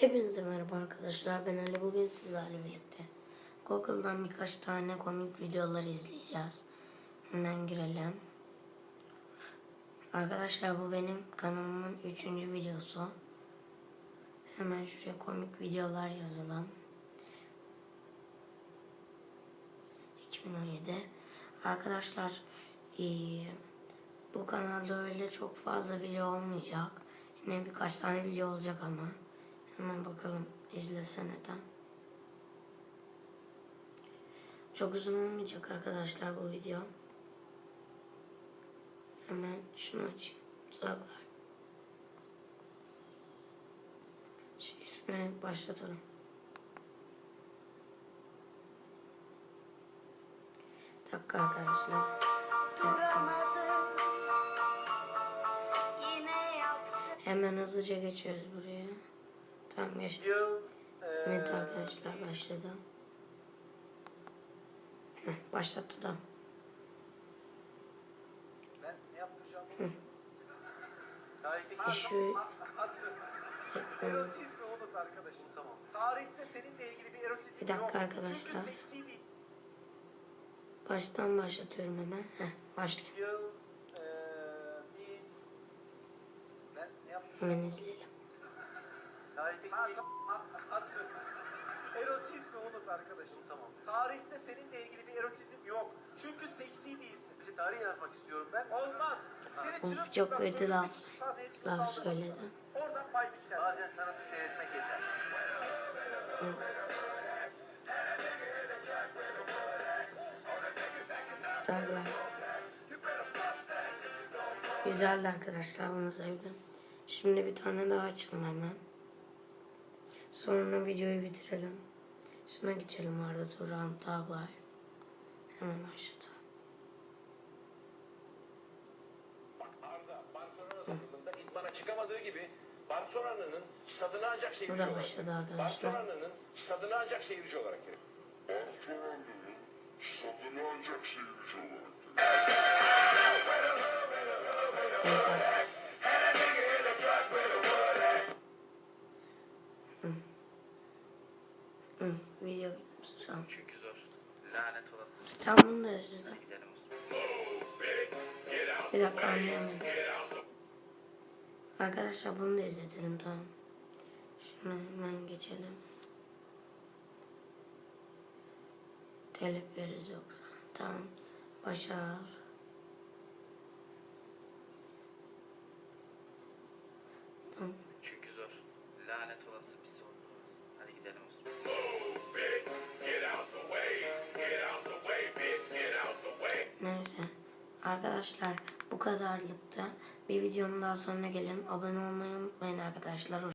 Hepinize merhaba arkadaşlar. Ben Ali. Bugün sizlerle birlikte Google'dan birkaç tane komik videolar izleyeceğiz. Hemen girelim. Arkadaşlar bu benim kanalımın üçüncü videosu. Hemen şuraya komik videolar yazalım. 2017. Arkadaşlar eee, bu kanalda öyle çok fazla video olmayacak. Yine birkaç tane video olacak ama. Hemen bakalım izlesene de. Çok uzun olmayacak arkadaşlar bu video. Hemen şunu açayım. Sıralar. Şu ismini başlatalım. Bir dakika arkadaşlar. Dakika. Hemen hızlıca geçiyoruz buraya. Tam geçtik. Yıl eee, Evet arkadaşlar başladı. Heh, başlattı da. ben ne yaptıracağım? Tarihteki Şu tamam. İlgili bir dakika arkadaşlar. Baştan başlatıyorum hemen. Heh, başlayayım. Hemen izleyelim. Tarihteki Erotizmi unut arkadaşım tamam. Tarihte seninle ilgili bir erotizm yok. Çünkü seksi değilsin. Bir tarih yazmak istiyorum ben. Olmaz. Seni Of, çok kötü böyle laf- söyledi. Oradan pay biçer. Bazen sanatı seyretmek yeter. Sarılar. Güzeldi arkadaşlar bunu sevdim. Şimdi bir tane daha açalım hemen. Sonra videoyu bitirelim. Şuna geçelim Arda Turan Taglar. Hemen başlatalım. Çıkamadığı gibi Barcelona'nın stadına ancak seyirci olarak başladı arkadaşlar. Barcelona'nın stadına ancak seyirci olarak. Barcelona'nın stadına ancak seyirci olarak Evet abi. Hı, video an. Çünkü zor. Lanet olası. Tam bunu da. Gidelim. Bir dakika anlayamadım. Arkadaşlar bunu da izletelim tamam. Şuna hemen geçelim. Telif veririz yoksa. Tamam. Başa al. Tamam. Çünkü zor. Lanet olası bir son. Hadi gidelim. Neyse. Arkadaşlar bu kadarlıkta bir videonun daha sonuna gelin. Abone olmayı unutmayın arkadaşlar.